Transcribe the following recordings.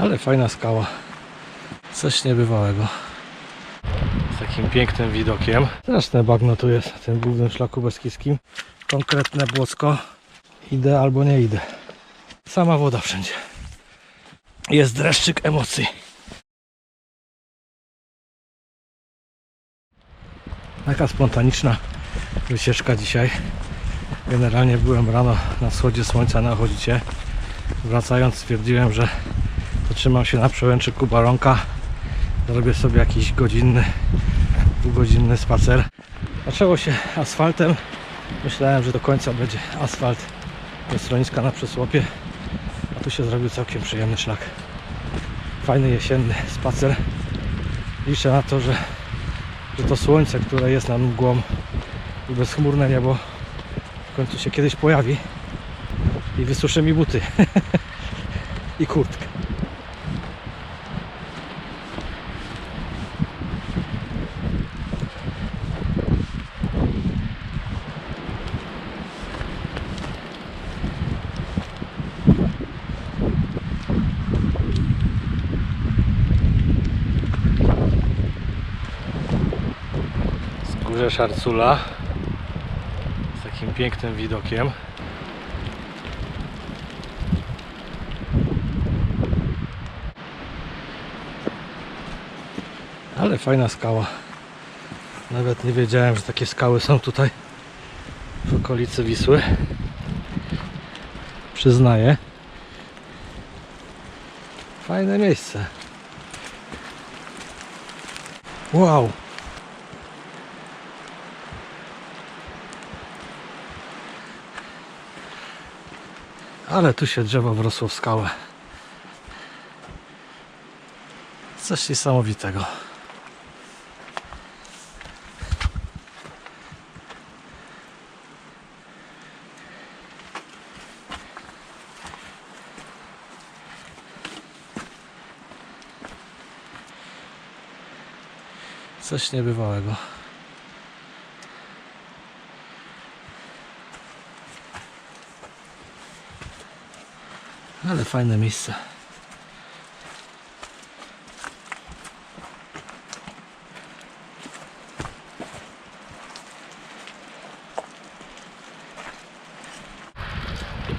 Ale fajna skała. Coś niebywałego. Z takim pięknym widokiem. Straszne bagno tu jest w tym głównym szlaku beskidzkim. Konkretne błocko. Idę albo nie idę. Sama woda wszędzie. Jest dreszczyk emocji. Taka spontaniczna wycieczka dzisiaj. Generalnie byłem rano na wschodzie słońca na chodzicie. Wracając stwierdziłem, że zatrzymam się na przełęczyku Baronka. Zrobię sobie jakiś godzinny, półgodzinny spacer. Zaczęło się asfaltem. Myślałem, że do końca będzie asfalt do schroniska na przysłopie. A tu się zrobił całkiem przyjemny szlak. Fajny jesienny spacer. Liczę na to, że, że to słońce, które jest nad mgłą i bezchmurne niebo w końcu się kiedyś pojawi i wysuszy mi buty i kurtkę. Wzgórze Szarcula z takim pięknym widokiem. Ale fajna skała. Nawet nie wiedziałem, że takie skały są tutaj w okolicy Wisły. Przyznaję. Fajne miejsce. Wow. Ale tu się drzewo wrosło w skałę. Coś niesamowitego. Coś niebywałego. Ale fajne miejsce.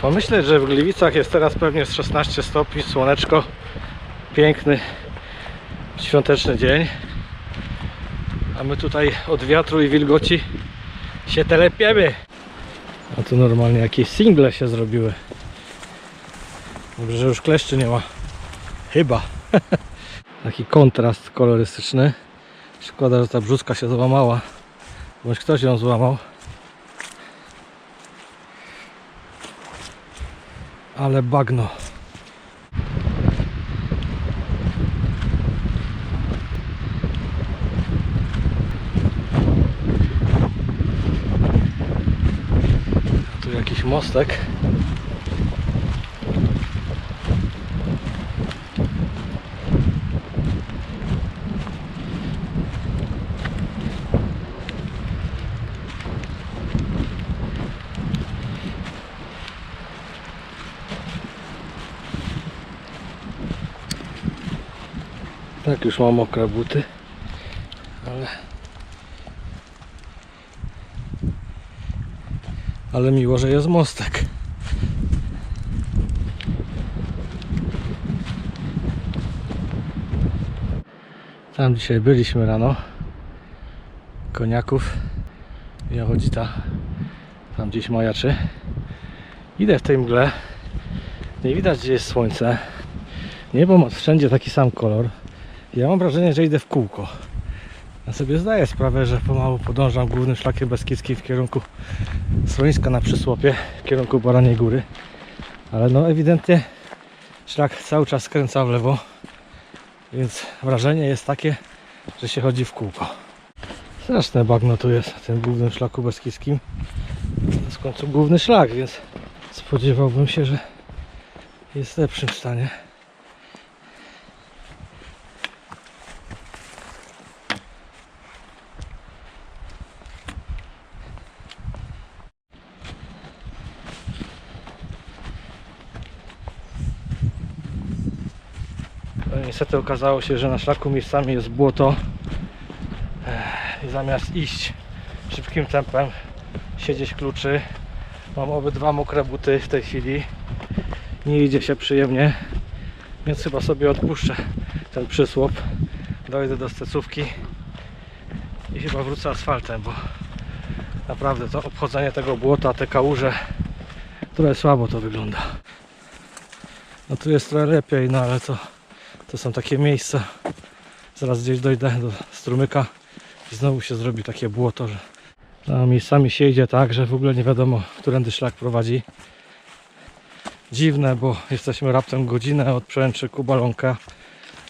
Pomyśleć, że w Gliwicach jest teraz pewnie z 16 stopni, słoneczko, piękny, świąteczny dzień. A my tutaj od wiatru i wilgoci się telepiemy. A tu normalnie jakieś single się zrobiły. Dobrze, że już kleszczy nie ma. Chyba. Taki kontrast kolorystyczny. Szkoda, że ta brzuska się złamała. Bądź ktoś ją złamał. Ale bagno. Tu jakiś mostek. Tak, już mam mokre buty, ale ale miło, że jest mostek. Tam dzisiaj byliśmy rano. Koniaków. Jachodzita tam gdzieś majaczy. Idę w tej mgle. Nie widać gdzie jest słońce. Niebo ma wszędzie taki sam kolor. Ja mam wrażenie, że idę w kółko. Ja sobie zdaję sprawę, że pomału podążam głównym szlakiem beskidzkim w kierunku schroniska na przysłopie, w kierunku Baraniej Góry. Ale no ewidentnie szlak cały czas skręca w lewo. Więc wrażenie jest takie, że się chodzi w kółko. Straszne bagno tu jest w tym głównym szlaku beskidzkim. To jest w końcu główny szlak, więc spodziewałbym się, że jest w lepszym stanie. Niestety okazało się, że na szlaku miejscami jest błoto. I zamiast iść szybkim tempem, siedzieć kluczy, mam obydwa mokre buty w tej chwili, nie idzie się przyjemnie, więc chyba sobie odpuszczę ten przysłop, dojdę do stecówki i chyba wrócę asfaltem, bo naprawdę to obchodzenie tego błota, te kałuże, trochę słabo to wygląda. No tu jest trochę lepiej, no ale to, to są takie miejsca. Zaraz gdzieś dojdę do strumyka i znowu się zrobi takie błoto, że miejscami się idzie tak, że w ogóle nie wiadomo, którędy szlak prowadzi. Dziwne, bo jesteśmy raptem godzinę od przełęczy Kubalonka.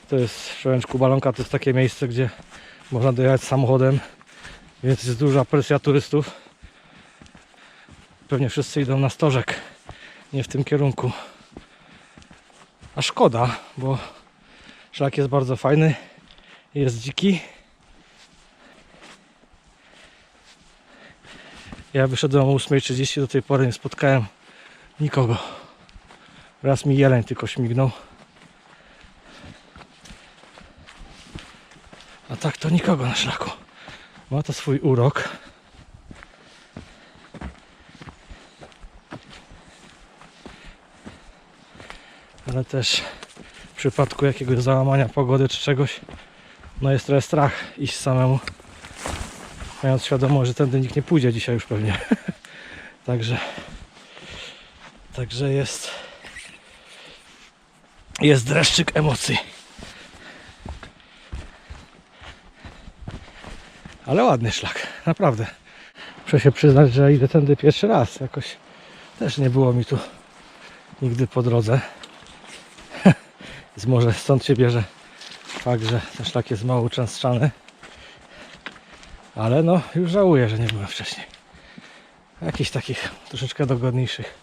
To jest przełęcz Kubalonka, to jest takie miejsce, gdzie można dojechać samochodem, więc jest duża presja turystów. Pewnie wszyscy idą na stożek, nie w tym kierunku. A szkoda, bo szlak jest bardzo fajny, jest dziki. Ja wyszedłem o 8.30, do tej pory nie spotkałem nikogo. Raz mi jeleń tylko śmignął. A tak to nikogo na szlaku. Ma to swój urok. Ale też przypadku jakiegoś załamania pogody czy czegoś, no jest trochę strach iść samemu. Mając świadomość, że tędy nikt nie pójdzie dzisiaj już pewnie. Także Także jest jest dreszczyk emocji. Ale ładny szlak, naprawdę. Muszę się przyznać, że idę tędy pierwszy raz. Jakoś też nie było mi tu nigdy po drodze. Więc może stąd się bierze fakt, że ten szlak jest mało uczęszczany. Ale no, już żałuję, że nie byłem wcześniej. W jakichś takich troszeczkę dogodniejszych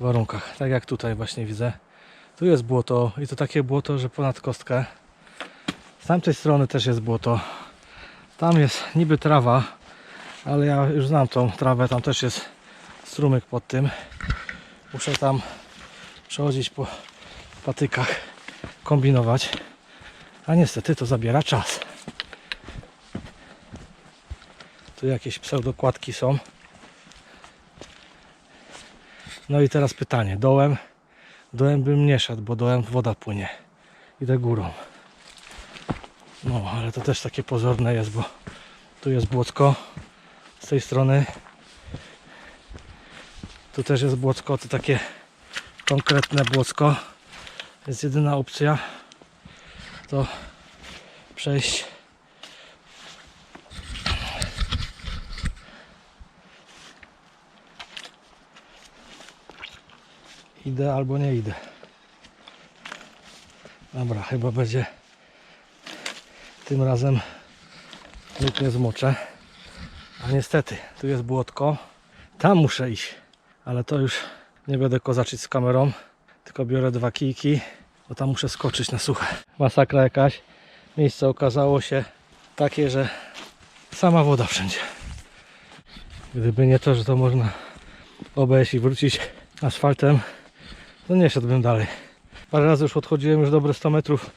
warunkach. Tak jak tutaj właśnie widzę. Tu jest błoto i to takie błoto, że ponad kostkę. Z tamtej strony też jest błoto. Tam jest niby trawa, ale ja już znam tą trawę, tam też jest strumyk pod tym. Muszę tam przechodzić po patykach, kombinować. A niestety to zabiera czas. Tu jakieś pseudokładki są. No i teraz pytanie, dołem, dołem bym nie szedł, bo dołem woda płynie. Idę górą. No, ale to też takie pozorne jest, bo tu jest błocko z tej strony. Tu też jest błocko, to takie konkretne błocko. Jest jedyna opcja to przejść Idę albo nie idę. Dobra, chyba będzie tym razem lub nie zmoczę. A niestety, tu jest błotko. Tam muszę iść. Ale to już nie będę kozaczyć z kamerą. Tylko biorę dwa kijki, bo tam muszę skoczyć na suche. Masakra jakaś. Miejsce okazało się takie, że sama woda wszędzie. Gdyby nie to, że to można obejść i wrócić asfaltem, to nie szedłbym dalej. Parę razy już odchodziłem już dobre 100 metrów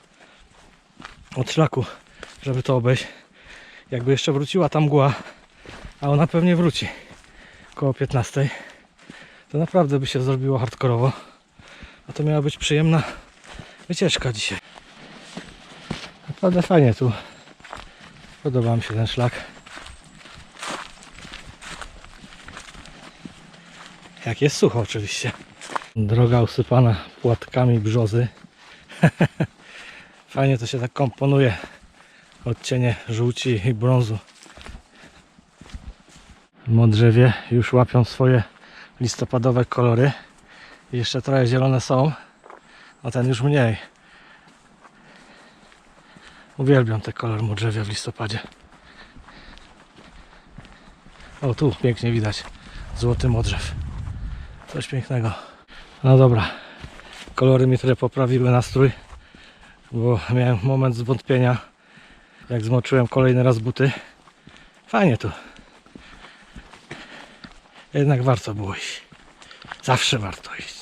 od szlaku, żeby to obejść. Jakby jeszcze wróciła ta mgła, a ona pewnie wróci koło 15, to naprawdę by się zrobiło hardkorowo. A to miała być przyjemna wycieczka dzisiaj. Naprawdę fajnie tu. Podoba mi się ten szlak. Jak jest sucho oczywiście. Droga usypana płatkami brzozy. Fajnie to się tak komponuje. Odcienie żółci i brązu. Modrzewie już łapią swoje listopadowe kolory. Jeszcze trochę zielone są, a ten już mniej. Uwielbiam te kolor modrzewia w listopadzie. O, tu pięknie widać złoty modrzew. Coś pięknego. No dobra, kolory mi trochę poprawiły nastrój, bo miałem moment zwątpienia, jak zmoczyłem kolejny raz buty. Fajnie tu. Jednak warto było iść. Zawsze warto iść.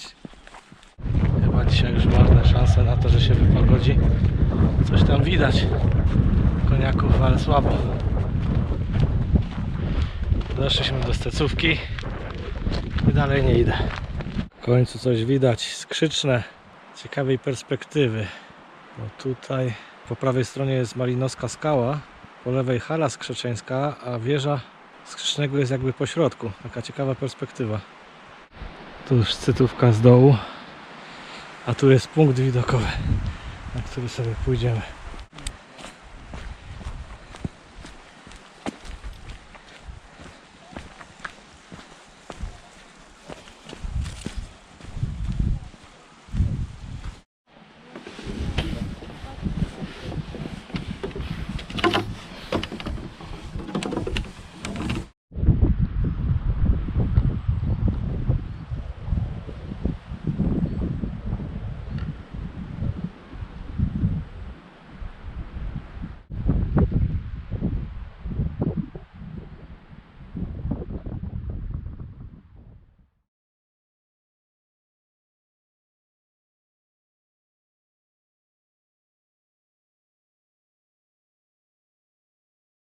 Liczę na to, że się wypogodzi. Coś tam widać. Koniaków, ale słabo. Doszliśmy do stecówki i dalej nie idę. W końcu coś widać skrzyczne, ciekawej perspektywy. Bo tutaj po prawej stronie jest Malinowska skała, po lewej hala skrzeczeńska, a wieża skrzecznego jest jakby po środku. Taka ciekawa perspektywa. Tu już cytówka z dołu, a tu jest punkt widokowy, na który sobie pójdziemy.